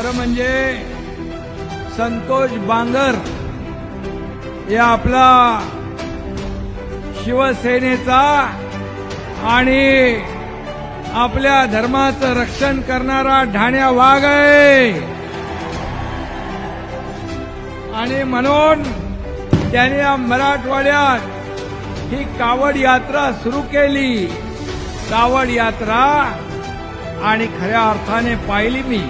खरं म्हणजे संतोष बांगर हे आपला शिवसेनेचा आणि आपल्या धर्माचं रक्षण करणारा ढाण्या वाघ आहे. आणि म्हणून त्याने या मराठवाड्यात ही कावड यात्रा सुरू केली. कावड यात्रा आणि खऱ्या अर्थाने पाहिली मी.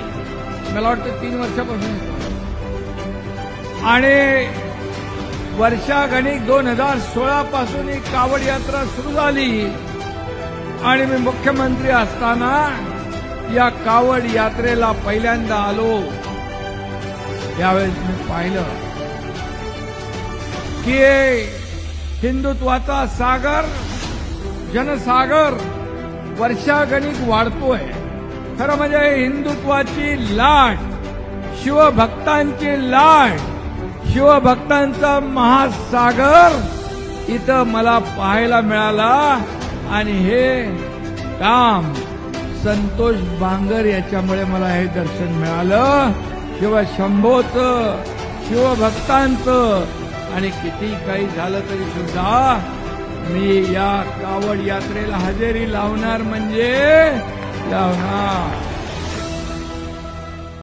मला वाटतं तीन वर्षापासून. आणि वर्षागणिक दोन हजार सोळा पासून ही कावड यात्रा सुरू झाली. आणि मी मुख्यमंत्री असताना या कावड यात्रेला पहिल्यांदा आलो. यावेळेस मी पाहिलं की हिंदुत्वाचा सागर जनसागर वर्षागणिक वाढतोय. खरं म्हणजे हिंदुत्वाची लाट शिवभक्तांची लाट शिवभक्तांचा महासागर इथं मला पाहायला मिळाला आणि हे काम संतोष बांगर याच्यामुळे मला हे दर्शन मिळालं. शिवशंभोचं शिवभक्तांचं आणि किती काही झालं तरी सुद्धा मी या कावड यात्रेला हजेरी लावणार म्हणजे लावणार